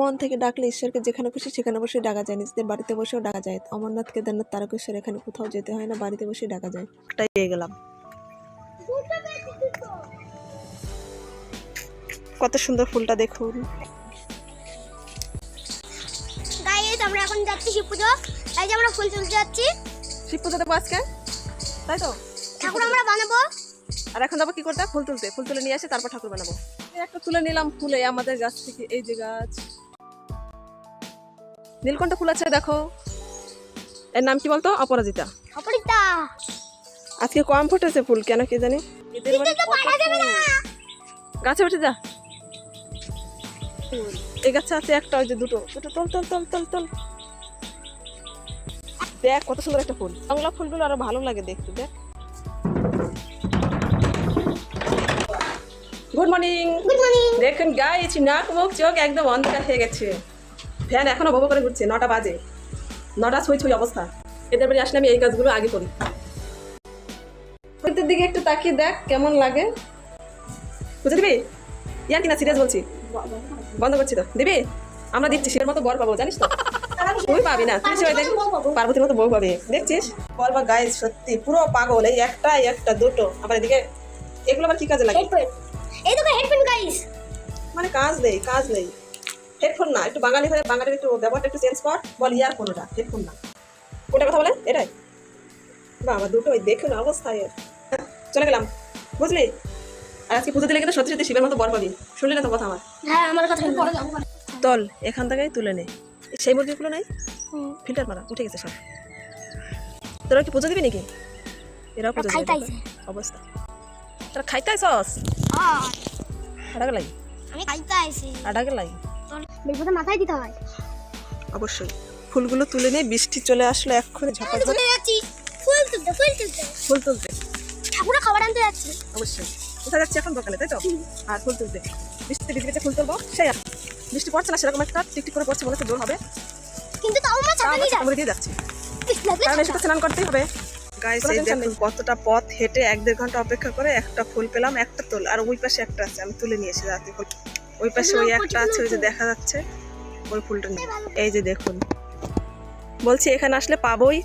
মন থেকে ডাকলে ঈশ্বরকে যেখানে খুশি সেখানে বসে ডাকা যায়। নিজেদের বাড়িতে বসেও ডাকা যায়। অমরনাথ কেদারনাথ তারকেশ্বর এখানে কোথাও যেতে হয় না বাড়িতে বসে ডাকা যায়। একটাই পেয়ে গেলাম। কত সুন্দর ফুলটা দেখুন। গাইস আমরা এখন যাচ্ছি শিব পুজো। তাই যে আমরা ফুল তুলতে যাচ্ছি। শিব পুজো দেবো আজকে? তাই তো? ঠাকুর আমরা বানাবো। আর এখন যাব কি করতে? ফুল তুলতে। ফুল তুলে নিয়ে আসে তারপর ঠাকুর বানাবো। একটা তুলে নিলাম ফুলে আমাদের গাছ থেকে এই যে গাছ। নীলকণ্ঠ ফুল আছে দেখো। এর নাম কি বলতো? অপরাজিতা। অপরিতা আজকে কম ফুটেছে ফুল কেন কি জানি? গাছে উঠে যা। এই গাছে আছে একটা ওই যে দুটো। দুটো তল তল তল তল তল। দেখ কত সুন্দর একটা ফুল। বাংলা ফুলগুলো আরও ভালো লাগে দেখতে দেখ। গুড মর্নিং গুড মর্নিং দেখুন গাইছ নাক মুখ চোখ একদম অন্ধকার হয়ে গেছে। ফ্যান এখনও ববো করে ঘুরছে নটা বাজে। নটা ছুঁই ছুঁই অবস্থা। এদের বাড়ি আসলে আমি এই কাজগুলো আগে করি। প্রত্যেক দিকে একটু তাকিয়ে দেখ কেমন লাগে। বুঝে দিবি? ইয়ার কিনা সিরিয়াস বলছি। বন্ধ করছি তো। দিবি? আমরা দিচ্ছি সের মতো বর পাবো জানিস তো? তুই পাবি না। তুই সবাই দেখ। পার্বতীর মতো বউ পাবি। দেখছিস? বল বা গাইজ সত্যি পুরো পাগল। এই একটা একটা দুটো। আবার এদিকে এগুলো আবার কি কাজে লাগে? এই দেখো হেডফোন গাইস মানে কাজ নেই কাজ নেই। হেডফোন না একটু বাঙালি হয়ে বাঙালির একটু ব্যবহারটা একটু চেঞ্জ কর বল ইয়ারফোন ওটা হেডফোন না। ওটা কথা বলে? এটাই। বাবা দুটো ওই দেখুন অবস্থায় এর। চলে গেলাম। বুঝলি? আর আজকে পুজো দিলে কিন্তু সত্যি সত্যি শিবের মতো বর পাবি শুনলি না তো কথা আমার? হ্যাঁ আমার কথা পরে যাব। তল এখান থেকেই তুলে নে। সেই মুরগিগুলো নাই? ফিল্টার মারা উঠে গেছে সব। তোরা কি পুজো দিবি নাকি? এরাও পুজো দিবে। অবস্থা। তোরা খাইতাই সস হ্যাঁ আডাকে লাগি। আমি খাইতে আইছি। আডাকে লাগি। বিপদে মাথায় দিতে হয়। অবশ্যই। ফুলগুলো তুলে নিয়ে বৃষ্টি চলে আসলো এক্ষুনি ঝাপা চলে যাচ্ছি। ফুল তুলতে ফুল তুলতে। ফুল তুলতে। ঠাকুরের খাবার আনতে যাচ্ছি। অবশ্যই। কোথায় যাচ্ছি এখন দোকানে তাই তো? আর ফুল তুলতে। বৃষ্টিতে ভিজে ভিজে ফুল তুলবো সেই আর। বৃষ্টি পড়ছে না সেরকম একটা টিকটিক করে পড়ছে মনে জোর হবে। কিন্তু তাও আমার ছাতা নিয়ে ছাতা দিয়ে যাচ্ছি। যাচ্ছি। কারণ এসে তো স্নান করতেই হবে। গাইস এই দেখুন কতটা পথ হেঁটে এক দেড় ঘণ্টা অপেক্ষা করে একটা ফুল পেলাম একটা তোল আর ওই পাশে একটা আছে আমি তুলে নিয়ে এসে রাতে ফুল ওই পাশে ওই একটা আছে ওই যে দেখা যাচ্ছে। ওই ফুলটা নিয়ে। এই যে দেখুন। বলছি এখানে আসলে পাবোই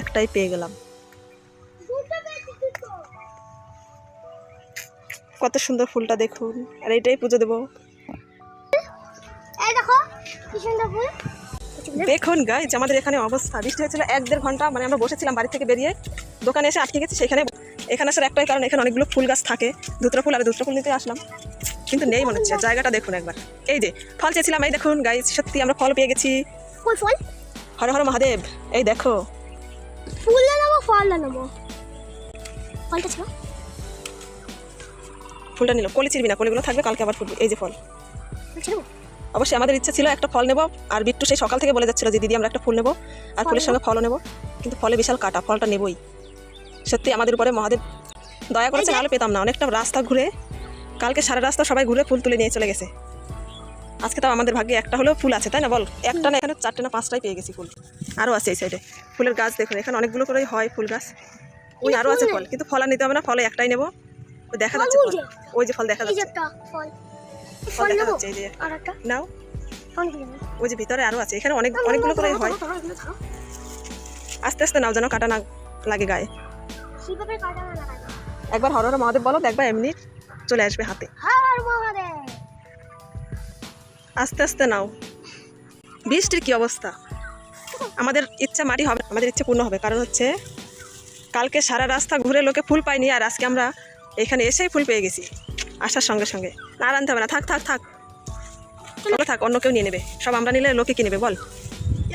একটাই পেয়ে গেলাম। কত সুন্দর ফুলটা দেখুন। আর এটাই পুজো দেবো। দেখুন গাইজ আমাদের এখানে অবস্থা। বৃষ্টি হয়েছিল এক দেড় ঘণ্টা মানে আমরা বসেছিলাম বাড়ি থেকে বেরিয়ে। দোকানে এসে আটকে গেছি সেখানে এখানে আসার একটাই কারণ এখানে অনেকগুলো ফুল গাছ থাকে। দুটো ফুল আর দুটো ফুল নিতে আসলাম। কিন্তু নেই মনে হচ্ছে। জায়গাটা দেখুন একবার। এই যে ফল চেয়েছিলাম এই দেখুন গাইজ সত্যি আমরা ফল পেয়ে গেছি। কই ফল? হর হর মহাদেব এই দেখো। ফুল না নেব ফল না নেব? ফলটা ছিল? ফুলটা নিল। কলি চিরবি না কলিগুলো থাকবে কালকে আবার ফুটবে এই যে ফল। ফল অবশ্যই আমাদের ইচ্ছা ছিল একটা ফল নেব আর বিট্টু সেই সকাল থেকে বলে যাচ্ছিল যে দিদি আমরা একটা ফুল নেব আর ফুলের সঙ্গে ফলও নেব। কিন্তু ফলে বিশাল কাটা ফলটা নেবই। সত্যি আমাদের উপরে মহাদেব দয়া করেছে নাহলে পেতাম না। অনেকটা রাস্তা ঘুরে কালকে সারা রাস্তা সবাই ঘুরে ফুল তুলে নিয়ে চলে গেছে। আজকে তো আমাদের ভাগ্যে একটা হলেও ফুল আছে তাই না বল? একটা না এখানে চারটে না পাঁচটাই পেয়ে গেছি ফুল। আরও আছে এই সাইডে ফুলের গাছ দেখুন এখানে অনেকগুলো করেই হয় ফুল গাছ। ওই আরও আছে ফল কিন্তু ফল আর নিতে হবে না ফলে একটাই নেব। ওই দেখা যাচ্ছে ওই ফল। যে। ওই যে ফল দেখা যাচ্ছে। ফল। ফল ফল দেখা যাচ্ছে এই যে। নাও। ওই যে ভিতরে আরও আছে এখানে অনেক অনেকগুলো করেই হয়। আস্তে আস্তে নাও যেন কাটা না লাগে গায়ে। একবার হরহর মহাদেব বলো দেখবা এমনি। চলে আসবে হাতে। আস্তে আস্তে নাও। বৃষ্টির কি অবস্থা? আমাদের ইচ্ছা মাটি হবে আমাদের ইচ্ছা পূর্ণ হবে। কারণ হচ্ছে কালকে সারা রাস্তা ঘুরে লোকে ফুল পাইনি আর আজকে আমরা এখানে এসেই ফুল পেয়ে গেছি। আসার সঙ্গে সঙ্গে। না আনতে হবে না। থাক থাক থাক। ওগুলো থাক অন্য কেউ নিয়ে নেবে। সব আমরা নিলে লোকে কি নেবে বল।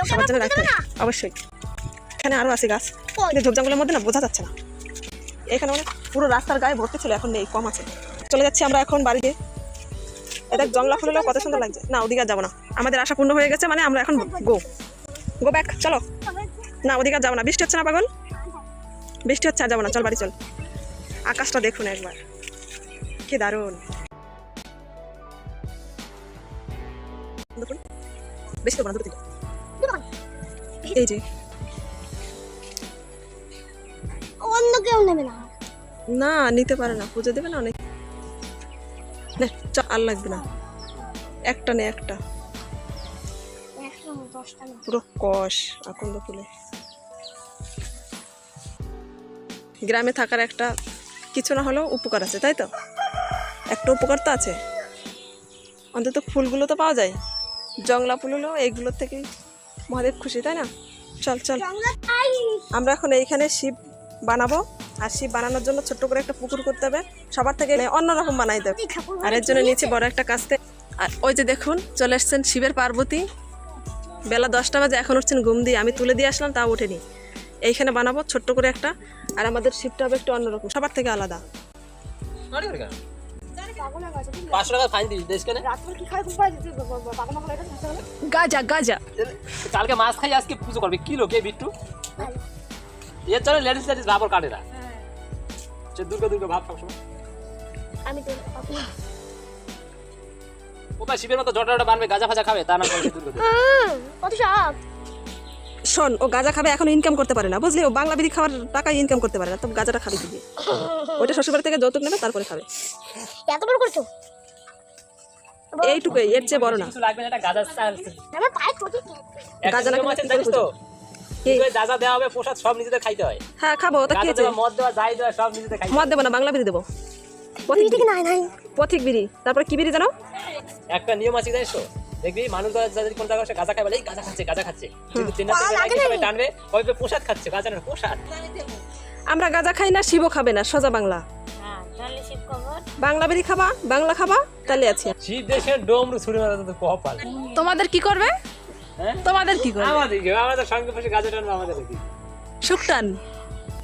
সবার জন্য রাখতে অবশ্যই। এখানে আরও আছে গাছ। কই? কিন্তু ঝোপ মধ্যে না বোঝা যাচ্ছে না। এখানে অনেক পুরো রাস্তার গায়ে ভর্তি ছিল এখন নেই কম আছে। চলে যাচ্ছি আমরা এখন বাড়িতে। এটা জংলা ফুল হলেও কত সুন্দর লাগছে। না ওদিকে যাব না। আমাদের আশা পূর্ণ হয়ে গেছে মানে আমরা এখন গো গো ব্যাক চলো। না ওদিকে যাব না। বৃষ্টি হচ্ছে না পাগল? বৃষ্টি হচ্ছে আর যাব না। চল বাড়ি চল। আকাশটা দেখুন একবার। কি দারুণ। বেশি এই যে। অন্য কেউ নেবে না। না নিতে পারে না। পুজো দেবে না অনেক চ আর লাগবে না। একটা নে একটা। পুরো কষ আকন্দ ফুলে। গ্রামে থাকার একটা কিছু না হলেও উপকার আছে তাই তো? একটা উপকার তো আছে। অন্তত ফুলগুলো তো পাওয়া যায়। জংলা ফুল হলো এইগুলোর থেকেই মহাদেব খুশি তাই না? চল চল। আমরা এখন এইখানে শিব বানাবো। আর শিব বানানোর জন্য ছোট্ট করে একটা পুকুর করতে হবে। সবার থেকে অন্যরকম বানাই দেবে। আর এর জন্য নিচে বড় একটা কাস্তে। আর ওই যে দেখুন চলে এসছেন শিবের পার্বতী। বেলা দশটা বাজে এখন উঠছেন ঘুম দিয়ে। আমি তুলে দিয়ে আসলাম তাও ওঠেনি। এইখানে বানাবো ছোট্ট করে একটা। আর আমাদের শিবটা হবে একটু অন্যরকম সবার থেকে আলাদা। গাজা গাজা। কালকে মাছ খাই আজকে পুজো করবে। কি লোক বিট্টু? এর চলে লেডিস লেডিস ভাবর কাটে না সে দুর্গা দুর্গা ভাব সবসময়। আমি তো কোথায় শিবের মতো জটা বানবে গাজা ফাজা খাবে তা না করে দুর্গা দুর্গা কত সব শোন ও গাজা খাবে এখন ইনকাম করতে পারে না। বুঝলি ও বাংলা বিধি খাওয়ার টাকা ইনকাম করতে পারে না তো গাজাটা খাবে দিবে ওইটা শ্বশুরবাড়ি থেকে যৌতুক নেবে তারপরে খাবে। এত বড় করছ? এইটুকুই এর চেয়ে বড় না। লাগবে না এটা গাজা চাল আমার পায়ে ক্ষতি কি? গাজা গাজা না না খেলে জানিস তো কি? গাজা দেওয়া হবে প্রসাদ সব নিজেদের খাইতে হয়। হ্যাঁ খাব তা খেয়েছে মদ দেওয়া যাই দেওয়া সব নিজেদের খাইতে মদ দেবো না বাংলা বিধি দেবো। পথিক বিড়ি নাই নাই। পথিক বিড়ি। তারপরে কি বিড়ি জানো? একটা নিয়ম আছে জানিস তো? দেখবি মানুষ যাদের কোন জায়গায় বসে গাজা বলে এই গাজা খাচ্ছে গাজা খাচ্ছে। কিন্তু ট্রেনার পাওয়া লাগে থেকে নাকি? সবাই টানবে কবে প্রসাদ খাচ্ছে গাজা না প্রসাদ। আমরা গাজা খাই না শিবও খাবে না সোজা বাংলা। হ্যাঁ শিব বাংলা বিড়ি খাবা বাংলা খাবা তাহলে আছে। ডোমরু ছুড়ে কপাল। তোমাদের কি করবে? তোমাদের কি করবে আমাদের কি? আমাদের সঙ্গে বসে গাজা টানবে আমাদের কি? শুকটান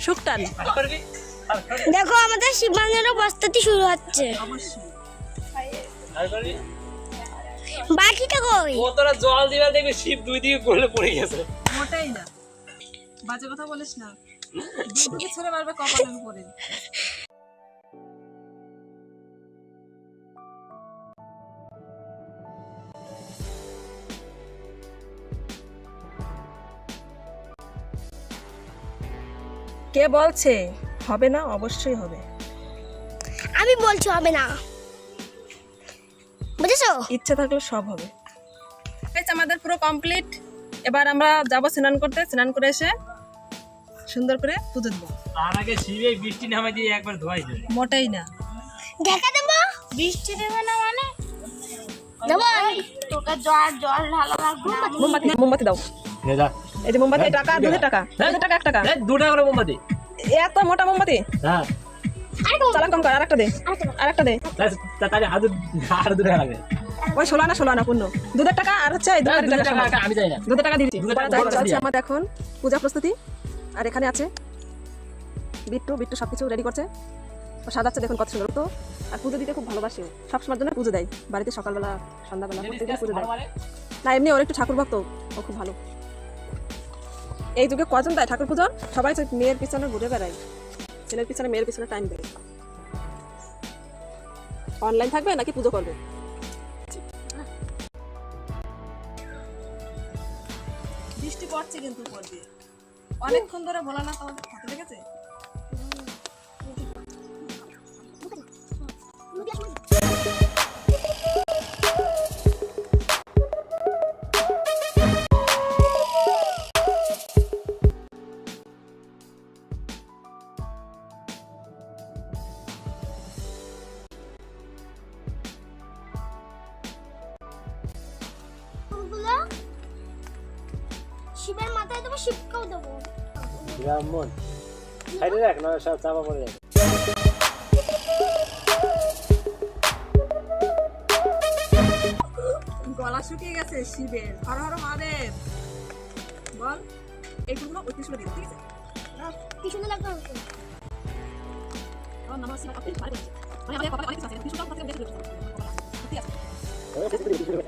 শুকটান দেখো আমাদের শিব মন্দিরের প্রস্তুতি শুরু হচ্ছে। বাকিটা কই? ও তোরা জল দিবা দেখবি শিব দুই দিকে গলে পড়ে গেছে। মোটাই না। বাজে কথা বলিস না। দিকে ছড়ে মারবে কপালের উপরে। কে বলছে হবে না অবশ্যই হবে। আমি বলছি হবে না। বুঝেছ? ইচ্ছা থাকলে সব হবে। আমাদের পুরো কমপ্লিট এবার আমরা যাব স্নান করতে। স্নান করে এসে সুন্দর করে পুজো দেবো। তার আগে শিবে বৃষ্টি নামে দিয়ে একবার ধোয়াই দেবে মোটেই না। দেখা দেবো? বৃষ্টি দেবে না মানে? দেবো। তোকে জল জল ঢালা লাগবে মোমবাতি মোমবাতি দাও। যা। এই যে মোমবাতি টাকা দুধের টাকা। হ্যাঁ? দুধের টাকা এক টাকা। দু টাকা করে মোমবাতি। এত মোটা মোমবাতি? হ্যাঁ। চালান কম কর আরেকটা দে আরেকটা দে। তাহলে হাত আর দু লাগবে ওই ষোলো আনা ষোলো আনা পূর্ণ। দুধের টাকা আর হচ্ছে দুধের টাকা টাকা আমি যাই না। দুধের টাকা দিচ্ছি। দুধের টাকা তাই বড় চলছে আমাদের এখন পূজা প্রস্তুতি। আর এখানে আছে বিট্টু বিট্টু সব কিছু রেডি করছে। ও সাজাচ্ছে দেখুন কত সুন্দর। তো আর পুজো দিতে খুব ভালোবাসে সব সময়ের জন্য পুজো দেয়। বাড়িতে সকালবেলা সন্ধ্যাবেলা পুজো দেয়। না এমনি ওর একটু ঠাকুর ভক্ত। ও খুব ভালো। এই যুগে কজন দেয়? ঠাকুর পুজো সবাই মেয়ের পিছনে ঘুরে বেড়ায়। ছেলের পিছনে মেয়ের পিছনে টাইম দেয়। অনলাইন থাকবে নাকি পুজো করবে? বৃষ্টি পড়ছে কিন্তু অনেকক্ষণ ধরে বলা না হাতে লেগেছে? ব্রাহ্মণ সাইডে রাখ না সব চাপা পড়ে যাবে গলা শুকিয়ে গেছে শিবের হর হর মহাদেব বল এইগুলো কৃষ্ণ দিন ঠিক আছে কি সুন্দর লাগবে আমাকে। আমার নাম আছে আপনি ভালো করেছেন মানে আমাদের কপালে অনেক কিছু আছে কৃষ্ণ কথা থেকে দেখে ঠিক আছে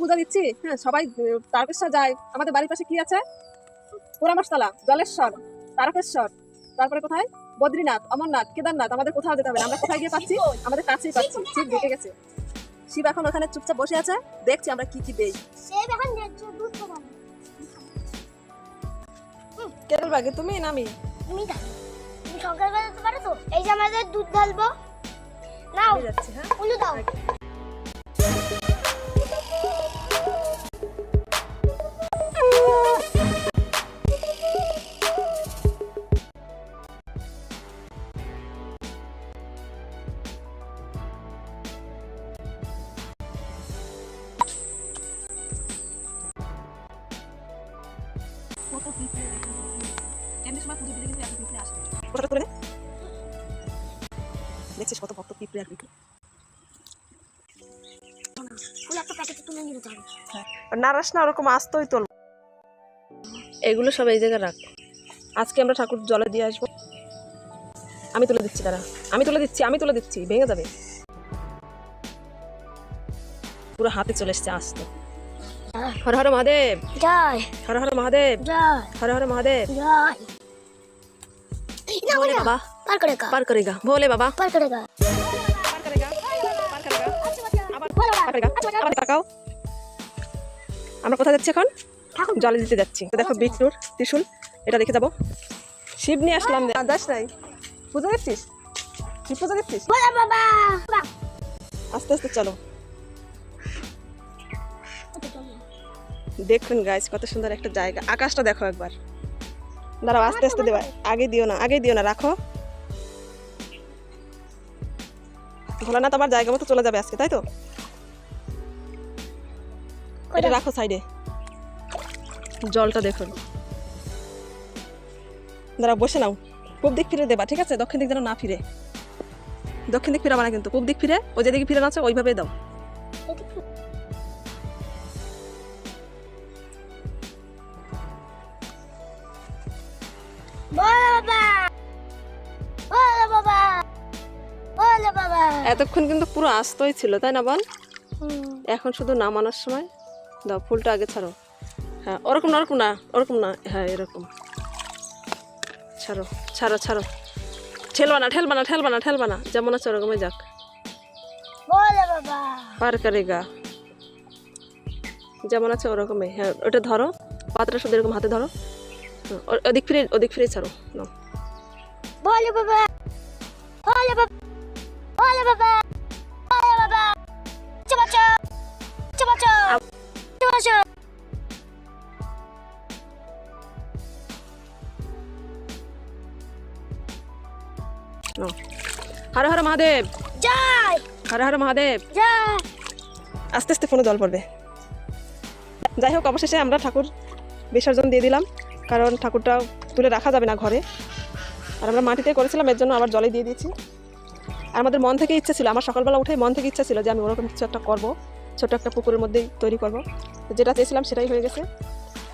পূজা দিচ্ছি। হ্যাঁ সবাই তারকেশ্বর যায়। আমাদের বাড়ির পাশে কি আছে? পোড়ামশতলা জলেশ্বর তারকেশ্বর। তারপরে কোথায়? বদ্রীনাথ অমরনাথ কেদারনাথ। আমাদের কোথাও যেতে হবে না। আমরা কোথায় গিয়ে পাচ্ছি? আমাদের কাছেই পাচ্ছি। শিব ঢুকে গেছে। শিব এখন ওখানে চুপচাপ বসে আছে। দেখছি আমরা কি কি দেই। কেরল বাগে তুমি না আমি? তুমি পারো তো? এই যে আমাদের দুধ ঢালবো। নাও। যাচ্ছি হ্যাঁ? দাও। নারাস না ওরকম আসতেই তোল। এগুলো সব এই জায়গায় রাখ। আজকে আমরা ঠাকুর জলে দিয়ে আসব। আমি তুলে দিচ্ছি দাঁড়া। আমি তুলে দিচ্ছি আমি তুলে দিচ্ছি। ভেঙে যাবে। পুরো হাতে চলে এসছে আসতো। হর হর মহাদেব। জয়। হর হর মহাদেব। জয়। হর হর মহাদেব। জয়। ভোলে বাবা। পার করে কা পার করেগা ভোলে বাবা। পার করে তাকাও আমরা কোথায় যাচ্ছি এখন? জলে দিতে যাচ্ছি। দেখো বিটরুর ত্রিশুল এটা দেখে যাব। শিব নিয়ে আসলাম। যাস নাই। পুজো দেখছিস? শিব পুজো দেখছিস? আস্তে আস্তে চলো। দেখুন গাইজ কত সুন্দর একটা জায়গা। আকাশটা দেখো একবার। দাঁড়াও আস্তে আস্তে দেবা আগে দিও না আগে দিও না রাখো। ভোলানাথ আমার জায়গা মতো চলে যাবে আজকে তাই তো? এটা রাখো। সাইডে। জলটা দেখুন। দাঁড়া বসে নাও। পূব দিক ফিরে দেবা ঠিক আছে? দক্ষিণ দিক যেন না ফিরে। দক্ষিণ দিক ফিরাবা না কিন্তু পূব দিক ফিরে ও যেদিকে ফিরে আছে ওইভাবে দাও। এতক্ষণ কিন্তু পুরো আস্তই ছিল তাই না বল? এখন শুধু নামানোর সময়। দাও ফুলটা আগে ছাড়ো। হ্যাঁ ওরকম না ওরকম না ওরকম না। হ্যাঁ এরকম। ছাড়ো ছাড়ো ছাড়ো। ঠেলবা না ঠেলবা না ঠেলবা না ঠেলবা না। যেমন আছে ওরকমই যাক। পার বাবা গা। যেমন আছে ওরকমই। হ্যাঁ ওটা ধরো। পাত্রটা শুধু এরকম হাতে ধরো। ওদিক ফিরে ওদিক ফিরে ছাড়ো। নাও। বলে বাবা। বলে বাবা। বলে বাবা। বলে বাবা। নাও হর হর মহাদেব জয় হর হর মহাদেব জয় আস্তে আস্তে ফোনে জল পড়বে। যাই হোক অবশেষে আমরা ঠাকুর বিসর্জন দিয়ে দিলাম কারণ ঠাকুরটা তুলে রাখা যাবে না ঘরে। আর আমরা মাটিতে করেছিলাম এর জন্য আবার জলে দিয়ে দিয়েছি। আর আমাদের মন থেকে ইচ্ছা ছিল আমার সকালবেলা উঠে মন থেকে ইচ্ছা ছিল যে আমি ওরকম কিছু একটা করব। ছোট একটা পুকুরের মধ্যেই তৈরি করব। যেটা চেয়েছিলাম সেটাই হয়ে গেছে।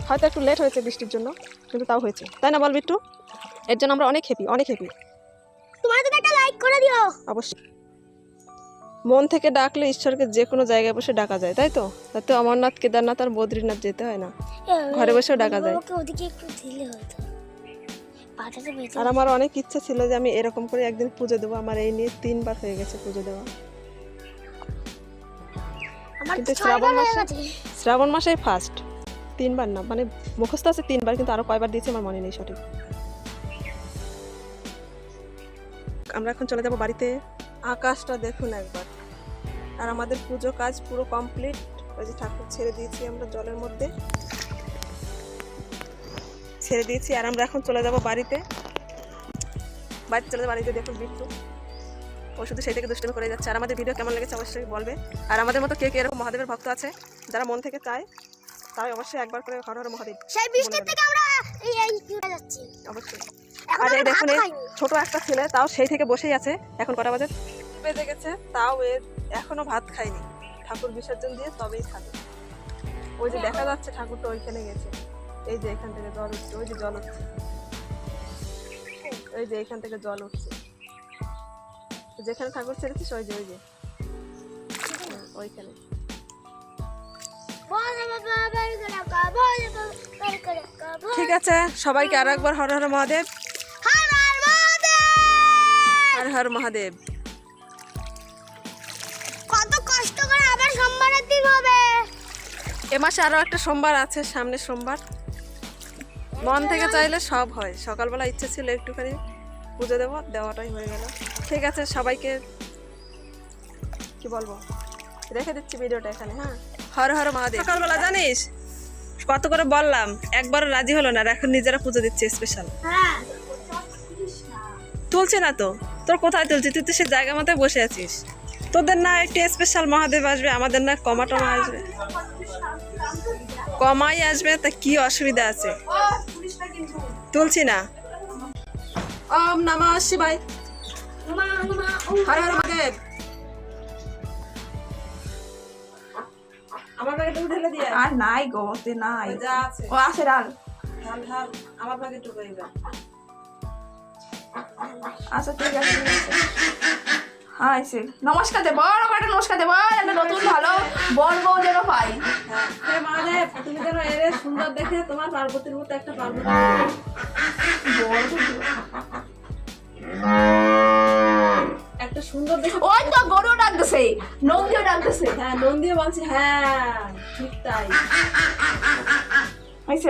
হয়তো একটু লেট হয়েছে বৃষ্টির জন্য কিন্তু তাও হয়েছে। তাই না বল বিট্টু? এর জন্য আমরা অনেক হ্যাপি অনেক হ্যাপি তোমার একটা লাইক করে দিও। অবশ্যই। মন থেকে ডাকলে ঈশ্বরকে যে কোনো জায়গায় বসে ডাকা যায় তাই তো? তাতে অমরনাথ কেদারনাথ আর বদ্রীনাথ যেতে হয় না। ঘরে বসেও ডাকা যায়। ওদিকে একটু দিলে হয়তো আর আমার অনেক ইচ্ছা ছিল যে আমি এরকম করে একদিন পুজো দেবো। আমার এই নিয়ে তিনবার হয়ে গেছে পুজো দেওয়া। কিন্তু শ্রাবণ মাসে- শ্রাবণ মাসেই ফার্স্ট তিনবার না মানে মুখস্থ আছে তিনবার কিন্তু আরও কয়বার দিয়েছে আমার মনে নেই সঠিক। আমরা এখন চলে যাব বাড়িতে। আকাশটা দেখুন একবার। আর আমাদের পুজো কাজ পুরো কমপ্লিট ওই যে ঠাকুর ছেড়ে দিয়েছি আমরা জলের মধ্যে। ছেড়ে দিয়েছি আর আমরা এখন চলে যাব বাড়িতে। বাড়িতে চলে যাব বাড়িতে দেখুন বিট্টু ও শুধু সেই থেকে দুষ্টমি করে যাচ্ছে। আর আমাদের ভিডিও কেমন লেগেছে অবশ্যই বলবে। আর আমাদের মতো কে কে এরকম মহাদেবের ভক্ত আছে যারা মন থেকে চায় তাই অবশ্যই একবার করে হর হর মহাদেব সেই বৃষ্টির থেকে আমরা এই এই যাচ্ছি। অবশ্যই। আর এই দেখুন এই। ছোট একটা ছেলে তাও সেই থেকে বসেই আছে। এখন কটা বাজে? বেজে গেছে তাও এ এখনও ভাত খায়নি। ঠাকুর বিসর্জন দিয়ে তবেই খাবে। ওই যে দেখা যাচ্ছে ঠাকুরটা ওইখানে গেছে। এই যে এখান থেকে জল উঠছে ওই যে জল উঠছে। ওই যে এখান থেকে জল উঠছে। যেখানে ঠাকুর ছেড়েছিস ওই যে ওই যে। হ্যাঁ, ওইখানে। ঠিক আছে সবাইকে আরও একবার হর হর মহাদেব। হার হার মহাদেব! হর হর মহাদেব কত কষ্ট করে আবার সোমবারের দিন হবে। এ মাসে আরও একটা সোমবার আছে সামনে সোমবার। মন থেকে চাইলে সব হয়। সকালবেলা ইচ্ছে ছিল একটুখানি পুজো দেবো দেওয়াটাই হয়ে গেল। ঠিক আছে সবাইকে কি বলব? রেখে দিচ্ছি ভিডিওটা এখানে হ্যাঁ? হর হর মহাদেব। সকালবেলা জানিস? কত করে বললাম একবার রাজি হলো না আর এখন নিজেরা পুজো দিচ্ছে স্পেশাল হ্যাঁ। তুলছে না তো? তোর কোথায় তুলছি? তুই তো সে জায়গা মতো বসে আছিস। তোদের না একটি স্পেশাল মহাদেব আসবে আমাদের না কমা টমা আসবে। কমাই আসবে তা কি অসুবিধা আছে? তুলছি না। ওম নমঃ শিবায়। হর হর মহাদেব আমার ব্যাগে টুকু ঢেলে দিয়ে আর নাই গো তে নাই। যা আছে। ও আছে ডাল ঢাল ঢাল আমার ব্যাগে টুকু এবার আচ্ছা ঠিক আছে আছে। হ্যাঁ নমস্কার দে বড় একটা নমস্কার দে বড় একটা নতুন ভালো বড় বউ যেন পাই। হ্যাঁ মহাদেব তুমি যেন এরে সুন্দর দেখে তোমার পার্বতীর মতো একটা পার্বতী। বড় দিও। একটা সুন্দর দেখে। ওই তো গরু ডাকতেছে নন্দিও ডাকতেছে। হ্যাঁ নন্দিও বলছে হ্যাঁ ঠিক তাই। আচ্ছা।